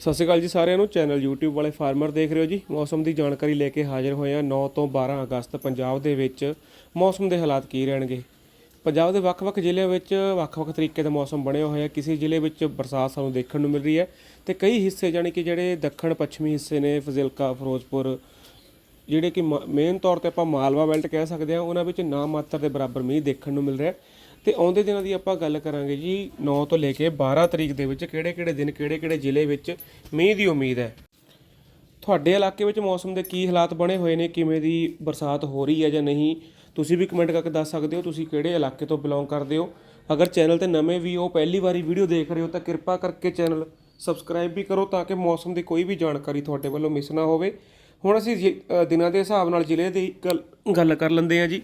ਸਤਿ ਸ਼੍ਰੀ ਅਕਾਲ ਜੀ ਸਾਰਿਆਂ ਨੂੰ। ਚੈਨਲ YouTube ਵਾਲੇ ਫਾਰਮਰ ਦੇਖ ਰਹੇ ਹੋ ਜੀ। ਮੌਸਮ ਦੀ ਜਾਣਕਾਰੀ ਲੈ ਕੇ ਹਾਜ਼ਰ ਹੋਏ ਹਾਂ 9 ਤੋਂ 12 ਅਗਸਤ। ਪੰਜਾਬ ਦੇ ਵਿੱਚ ਮੌਸਮ ਦੇ ਹਾਲਾਤ ਕੀ ਰਹਿਣਗੇ? ਪੰਜਾਬ ਦੇ ਵੱਖ-ਵੱਖ ਜ਼ਿਲ੍ਹਿਆਂ ਵਿੱਚ ਵੱਖ-ਵੱਖ ਤਰੀਕੇ ਦਾ ਮੌਸਮ ਬਣਿਆ ਹੋਇਆ ਆ। ਕਿਸੇ ਜ਼ਿਲ੍ਹੇ ਵਿੱਚ ਬਰਸਾਤ ਸਾਨੂੰ ਦੇਖਣ ਨੂੰ ਮਿਲ ਰਹੀ ਹੈ ਤੇ ਕਈ ਹਿੱਸੇ ਜਾਣੀ ਕਿ ਜਿਹੜੇ ਦੱਖਣ ਪੱਛਮੀ ਹਿੱਸੇ ਨੇ, ਫਜ਼ਿਲਕਾ, ਫਿਰੋਜ਼ਪੁਰ, ਜਿਹੜੇ ਕਿ ਮੇਨ ਤੌਰ ਤੇ ਆਪਾਂ ਮਾਲਵਾ ਬੈਲਟ ਕਹਿ ਸਕਦੇ ਹਾਂ, ਉਹਨਾਂ ਵਿੱਚ ਨਾ ਮਾਤਰ ਦੇ ਬਰਾਬਰ ਮੀਂਹ ਦੇਖਣ ਨੂੰ ਮਿਲ ਰਿਹਾ ਤੇ ਆਉਂਦੇ ਦਿਨਾਂ ਦੀ ਆਪਾਂ ਗੱਲ ਕਰਾਂਗੇ ਜੀ 9 ਤੋਂ ਲੈ ਕੇ 12 ਤਰੀਕ ਦੇ ਵਿੱਚ ਕਿਹੜੇ-ਕਿਹੜੇ ਦਿਨ ਕਿਹੜੇ-ਕਿਹੜੇ ਜ਼ਿਲ੍ਹੇ ਵਿੱਚ ਮੀਂਹ ਦੀ ਉਮੀਦ ਹੈ। ਤੁਹਾਡੇ ਇਲਾਕੇ ਵਿੱਚ ਮੌਸਮ ਦੇ ਕੀ ਹਾਲਾਤ ਬਣੇ ਹੋਏ ਨੇ, ਕਿਵੇਂ ਦੀ ਬਰਸਾਤ ਹੋ ਰਹੀ ਹੈ ਜਾਂ ਨਹੀਂ, ਤੁਸੀਂ ਵੀ ਕਮੈਂਟ ਕਰਕੇ ਦੱਸ ਸਕਦੇ ਹੋ, ਤੁਸੀਂ ਕਿਹੜੇ ਇਲਾਕੇ ਤੋਂ ਬਿਲੋਂਗ ਕਰਦੇ ਹੋ। ਅਗਰ ਚੈਨਲ ਤੇ ਨਵੇਂ ਵੀ ਹੋ, ਪਹਿਲੀ ਵਾਰੀ ਵੀਡੀਓ ਦੇਖ ਰਹੇ ਹੋ, ਤਾਂ ਕਿਰਪਾ ਕਰਕੇ ਚੈਨਲ ਸਬਸਕ੍ਰਾਈਬ ਵੀ ਕਰੋ ਤਾਂ ਕਿ ਮੌਸਮ ਦੀ ਕੋਈ ਵੀ ਜਾਣਕਾਰੀ ਤੁਹਾਡੇ ਵੱਲੋਂ ਮਿਸ ਨਾ ਹੋਵੇ। ਹੁਣ ਅਸੀਂ ਜੀ- ਦਿਨਾਂ ਦੇ ਹਿਸਾਬ ਨਾਲ ਜ਼ਿਲ੍ਹੇ ਦੀ ਗੱਲ- ਗੱਲ ਕਰ ਲੈਂਦੇ ਹਾਂ ਜੀ।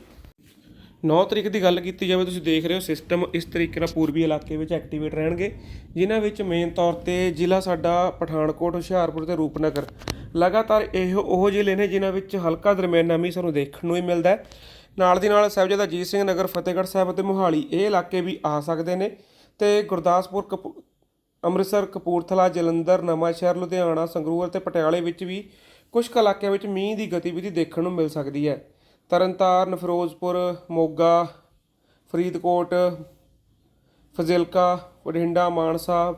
9 ਤਰੀਕ ਦੀ ਗੱਲ ਕੀਤੀ ਜਾਵੇ, ਤੁਸੀਂ ਦੇਖ ਰਹੇ ਹੋ ਸਿਸਟਮ ਇਸ ਤਰੀਕੇ ਨਾਲ ਪੂਰਬੀ ਇਲਾਕੇ ਵਿੱਚ ਐਕਟੀਵੇਟ ਰਹਿਣਗੇ, ਜਿਨ੍ਹਾਂ ਵਿੱਚ ਮੇਨ ਤੌਰ ਤੇ ਜ਼ਿਲ੍ਹਾ ਸਾਡਾ ਪਠਾਨਕੋਟ, ਹੁਸ਼ਿਆਰਪੁਰ ਤੇ ਰੂਪਨਗਰ। ਲਗਾਤਾਰ ਇਹ ਉਹ ਜ਼ਿਲ੍ਹੇ ਨੇ ਜਿਨ੍ਹਾਂ ਵਿੱਚ ਹਲਕਾ ਦਰਮਿਆਨਾ ਮੀਂਹ ਸਾਨੂੰ ਦੇਖਣ ਨੂੰ ਹੀ ਮਿਲਦਾ ਹੈ। ਨਾਲ ਦੀ ਨਾਲ ਸਾਹਿਬਜ਼ਾਦਾ ਅਜੀਤ ਸਿੰਘ ਨਗਰ, ਫਤਿਹਗੜ੍ਹ ਸਾਹਿਬ ਅਤੇ ਮੋਹਾਲੀ, ਇਹ ਇਲਾਕੇ ਵੀ ਆ ਸਕਦੇ ਨੇ ਤੇ ਗੁਰਦਾਸਪੁਰ, ਕਪੂ ਅੰਮ੍ਰਿਤਸਰ, ਕਪੂਰਥਲਾ, ਜਲੰਧਰ, ਨਵਾਂਸ਼ਹਿਰ, ਲੁਧਿਆਣਾ, ਸੰਗਰੂਰ ਅਤੇ ਪਟਿਆਲੇ ਵਿੱਚ ਵੀ ਕੁਝ ਕੁ ਇਲਾਕਿਆਂ ਵਿੱਚ ਮੀਂਹ ਦੀ ਗਤੀਵਿਧੀ ਦੇਖਣ ਨੂੰ ਮਿਲ ਸਕਦੀ ਹੈ। ਤਰਨਤਾਰਨ ਫਿਰੋਜ਼ਪੁਰ ਮੋਗਾ ਫਰੀਦਕੋਟ ਫਜ਼ਿਲਕਾ ਬਠਿੰਡਾ ਮਾਨਸਾ।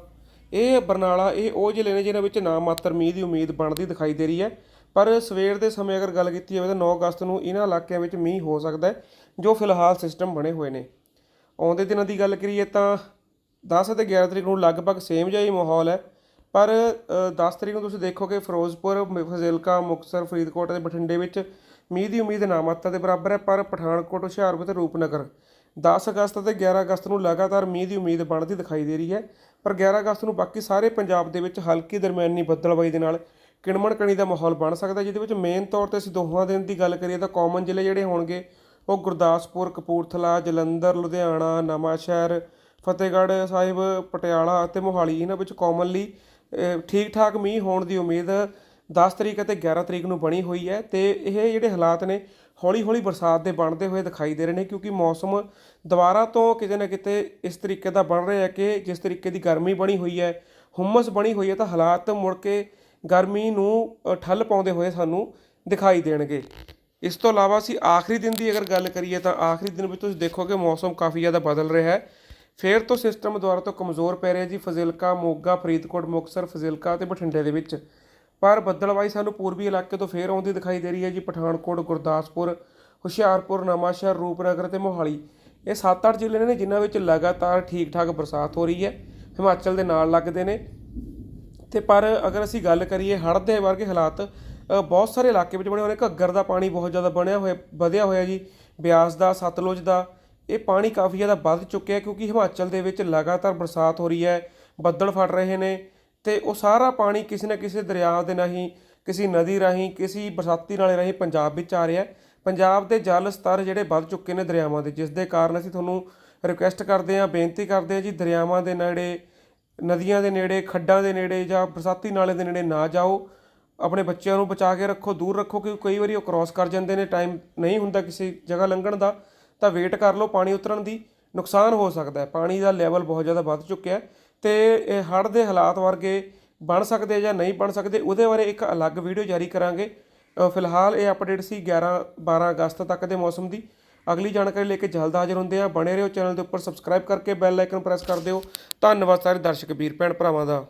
ਇਹ ਬਰਨਾਲਾ ਇਹ ਉਹ ਜ਼ਿਲ੍ਹੇ ਨੇ ਜਿਨ੍ਹਾਂ ਵਿੱਚ ਨਾ ਮਾਤਰ ਮੀਂਹ ਦੀ ਉਮੀਦ ਬਣਦੀ ਦਿਖਾਈ ਦੇ ਰਹੀ ਹੈ। ਪਰ ਸਵੇਰ ਦੇ ਸਮੇਂ ਅਗਰ ਗੱਲ ਕੀਤੀ ਜਾਵੇ ਤਾਂ 9 ਅਗਸਤ ਨੂੰ ਇਹਨਾਂ ਇਲਾਕਿਆਂ ਵਿੱਚ ਮੀਂਹ ਹੋ ਸਕਦਾ ਹੈ ਜੋ ਫਿਲਹਾਲ ਸਿਸਟਮ ਬਣੇ ਹੋਏ ਨੇ। ਆਉਂਦੇ ਦਿਨਾਂ ਦੀ ਗੱਲ ਕਰੀਏ ਤਾਂ 10 ਅਤੇ 11 ਤਰੀਕ ਨੂੰ ਲਗਭਗ ਸੇਮ ਜਿਹਾ ਹੀ ਮਾਹੌਲ ਹੈ। ਪਰ ਅ, 10 ਤਰੀਕ ਨੂੰ ਤੁਸੀਂ ਦੇਖੋਗੇ ਫਿਰੋਜ਼ਪੁਰ ਫਜ਼ਿਲਕਾ ਮੁਕਤਸਰ ਫਰੀਦਕੋਟ ਅਤੇ ਬਠਿੰਡੇ ਵਿੱਚ ਮੀਂਹ ਦੀ ਉਮੀਦ ਨਾ ਮਾਤਾ ਦੇ ਬਰਾਬਰ ਹੈ, ਪਰ ਪਠਾਨਕੋਟ, ਹੁਸ਼ਿਆਰਪੁਰ ਤੇ ਰੂਪਨਗਰ। 10 ਅਗਸਤ ਅਤੇ 11 ਅਗਸਤ ਨੂੰ ਲਗਾਤਾਰ ਮੀਂਹ ਦੀ ਉਮੀਦ ਬਣਦੀ ਦਿਖਾਈ ਦੇ ਰਹੀ ਹੈ, ਪਰ 11 ਅਗਸਤ ਨੂੰ ਬਾਕੀ ਸਾਰੇ ਪੰਜਾਬ ਦੇ ਵਿੱਚ ਹਲਕੀ ਦਰਮਿਆਨੀ ਬੱਦਲਬਾਈ ਦੇ ਨਾਲ ਕਿਣਮਣ ਕਣੀ ਦਾ ਮਾਹੌਲ ਬਣ ਸਕਦਾ ਜਿਹਦੇ ਵਿੱਚ ਮੇਨ ਤੌਰ ਤੇ ਅਸੀਂ ਦੋਹਾਂ ਦਿਨ ਦੀ ਗੱਲ ਕਰੀਏ ਤਾਂ ਕਾਮਨ ਜ਼ਿਲ੍ਹੇ ਜਿਹੜੇ ਹੋਣਗੇ, ਉਹ ਗੁਰਦਾਸਪੁਰ, ਕਪੂਰਥਲਾ, ਜਲੰਧਰ, ਲੁਧਿਆਣਾ, ਨਵਾਂਸ਼ਹਿਰ, ਫਤਿਹਗੜ੍ਹ ਸਾਹਿਬ, ਪਟਿਆਲਾ ਅਤੇ ਮੋਹਾਲੀ, ਇਹਨਾਂ ਵਿੱਚ ਕਾਮਨਲੀ ਠੀਕ ਠਾਕ ਮੀਂਹ ਹੋਣ ਦੀ ਉਮੀਦ 10 ਤਰੀਕ ਅਤੇ 11 ਤਰੀਕ ਨੂੰ ਬਣੀ ਹੋਈ ਹੈ ਤੇ ਇਹ ਜਿਹੜੇ ਹਾਲਾਤ ਨੇ ਹੌਲੀ ਹੌਲੀ ਬਰਸਾਤ ਦੇ ਬਣਦੇ ਹੋਏ ਦਿਖਾਈ ਦੇ ਰਹੇ ਨੇ ਕਿਉਂਕਿ ਮੌਸਮ ਦੁਬਾਰਾ ਤੋਂ ਕਿਤੇ ਨਾ ਕਿਤੇ ਇਸ ਤਰੀਕੇ ਦਾ ਬਣ ਰਿਹਾ ਹੈ ਕਿ ਜਿਸ ਤਰੀਕੇ ਦੀ ਗਰਮੀ ਬਣੀ ਹੋਈ ਹੈ, ਹੁਮਸ ਬਣੀ ਹੋਈ ਹੈ ਤਾਂ ਹਾਲਾਤ ਮੁੜ ਕੇ ਗਰਮੀ ਨੂੰ ਠੱਲ ਪਾਉਂਦੇ ਹੋਏ ਸਾਨੂੰ ਦਿਖਾਈ ਦੇਣਗੇ। ਇਸ ਤੋਂ ਇਲਾਵਾ ਅਸੀਂ ਆਖਰੀ ਦਿਨ ਦੀ ਅਗਰ ਗੱਲ ਕਰੀਏ ਤਾਂ ਆਖਰੀ ਦਿਨ ਵਿੱਚ ਤੁਸੀਂ ਦੇਖੋਗੇ ਮੌਸਮ ਕਾਫੀ ਜ਼ਿਆਦਾ ਬਦਲ ਰਿਹਾ ਹੈ। ਫੇਰ ਤੋਂ ਸਿਸਟਮ ਦੁਆਰਾ ਤੋਂ ਕਮਜ਼ੋਰ ਪੈ ਰਿਹਾ ਜੀ ਫਜ਼ਿਲਕਾ, ਮੋਗਾ, ਫਰੀਦਕੋਟ, ਮੁਕਤਸਰ, ਫਜ਼ਿਲਕਾ ਤੇ ਬਠਿੰਡੇ ਦੇ ਵਿੱਚ। ਪਰ ਬੱਦਲਵਾਈ ਸਾਨੂੰ ਪੂਰਬੀ ਇਲਾਕੇ ਤੋਂ ਫੇਰ ਆਉਂਦੀ ਦਿਖਾਈ ਦੇ ਰਹੀ ਹੈ ਜੀ। ਪਠਾਨਕੋਟ, ਗੁਰਦਾਸਪੁਰ, ਹੁਸ਼ਿਆਰਪੁਰ, ਨਵਾਂਸ਼ਹਿਰ, ਰੂਪਨਗਰ ਤੇ ਮੋਹਾਲੀ। ਇਹ 7-8 ਜ਼ਿਲ੍ਹੇ ਨੇ ਜਿਨ੍ਹਾਂ ਵਿੱਚ ਲਗਾਤਾਰ ਠੀਕ-ਠਾਕ ਬਰਸਾਤ ਹੋ ਰਹੀ ਹੈ। ਹਿਮਾਚਲ ਦੇ ਨਾਲ ਲੱਗਦੇ ਨੇ। ਤੇ ਪਰ ਅਗਰ ਅਸੀਂ ਗੱਲ ਕਰੀਏ ਹੜ੍ਹ ਦੇ ਵਰਗੇ ਹਾਲਾਤ ਬਹੁਤ ਸਾਰੇ ਇਲਾਕੇ ਵਿੱਚ ਬਣੇ ਹੋਏ ਨੇ। ਘੱਗਰ ਦਾ ਪਾਣੀ ਬਹੁਤ ਜ਼ਿਆਦਾ ਬਣਿਆ ਹੋਇਆ, ਵਧਿਆ ਹੋਇਆ ਜੀ। ਬਿਆਸ ਦਾ, ਸਤਲੁਜ ਦਾ, ਇਹ ਪਾਣੀ ਕਾਫੀ ਜ਼ਿਆਦਾ ਵੱਧ ਚੁੱਕਿਆ ਕਿਉਂਕਿ ਹਿਮਾਚਲ ਦੇ ਵਿੱਚ ਲਗਾਤਾਰ ਬਰਸਾਤ ਹੋ ਰਹੀ ਹੈ। ਬੱਦਲ ਫਟ ਰਹੇ ਨੇ। ਤੇ ਉਹ ਸਾਰਾ ਪਾਣੀ ਕਿਸੇ ਨਾ ਕਿਸੇ ਦਰਿਆ ਦੇ ਰਾਹੀਂ, ਕਿਸੇ ਨਦੀ ਰਾਹੀਂ, ਕਿਸੇ ਬਰਸਾਤੀ ਨਾਲੇ ਰਾਹੀਂ ਪੰਜਾਬ ਵਿੱਚ ਆ ਰਿਹਾ ਪੰਜਾਬ ਦੇ ਜਲ ਸਤਰ ਜਿਹੜੇ ਵੱਧ ਚੁੱਕੇ ਨੇ ਦਰਿਆਵਾਂ ਦੇ, ਜਿਸ ਦੇ ਕਾਰਨ ਅਸੀਂ ਤੁਹਾਨੂੰ ਰਿਕੁਐਸਟ ਕਰਦੇ ਹਾਂ, ਬੇਨਤੀ ਕਰਦੇ ਹਾਂ ਜੀ ਦਰਿਆਵਾਂ ਦੇ ਨੇੜੇ, ਨਦੀਆਂ ਦੇ ਨੇੜੇ, ਖੱਡਾਂ ਦੇ ਨੇੜੇ ਜਾਂ ਬਰਸਾਤੀ ਨਾਲੇ ਦੇ ਨੇੜੇ ਨਾ ਜਾਓ। ਆਪਣੇ ਬੱਚਿਆਂ ਨੂੰ ਬਚਾ ਕੇ ਰੱਖੋ, ਦੂਰ ਰੱਖੋ, ਕਿਉਂਕਿ ਕਈ ਵਾਰੀ ਉਹ ਕ੍ਰਾਸ ਕਰ ਜਾਂਦੇ ਨੇ ਟਾਈਮ ਨਹੀਂ ਹੁੰਦਾ ਕਿਸੇ ਜਗ੍ਹਾ ਲੰਘਣ ਦਾ। ਤਾਂ ਵੇਟ ਕਰ ਲਓ, ਪਾਣੀ ਉਤਰਨ ਦੀ। ਨੁਕਸਾਨ ਹੋ ਸਕਦਾ ਹੈ। ਪਾਣੀ ਦਾ ਲੈਵਲ ਬਹੁਤ ਜ਼ਿਆਦਾ ਵੱਧ ਚੁੱਕਿਆ ਹੈ। ਤੇ ਇਹ ਹੜ੍ਹ ਦੇ ਹਾਲਾਤ ਵਰਗੇ ਬਣ ਸਕਦੇ ਜਾਂ ਨਹੀਂ ਬਣ ਸਕਦੇ, ਉਹਦੇ ਬਾਰੇ ਇੱਕ ਅਲੱਗ ਵੀਡੀਓ ਜਾਰੀ ਕਰਾਂਗੇ। ਫਿਲਹਾਲ ਇਹ ਅਪਡੇਟ ਸੀ 11 12 ਅਗਸਤ ਤੱਕ ਦੇ ਮੌਸਮ ਦੀ। ਅਗਲੀ ਜਾਣਕਾਰੀ ਲੈ ਕੇ ਜਲਦ ਹਾਜ਼ਰ ਹੁੰਦੇ ਆ। ਬਣੇ ਰਹੋ ਚੈਨਲ ਦੇ ਉੱਪਰ ਸਬਸਕ੍ਰਾਈਬ ਕਰਕੇ ਬੈਲ ਆਈਕਨ ਪ੍ਰੈਸ ਕਰ ਦਿਓ। ਧੰਨਵਾਦ ਸਾਰੇ ਦਰਸ਼ਕ, ਵੀਰ, ਭੈਣ ਭਰਾਵਾਂ ਦਾ।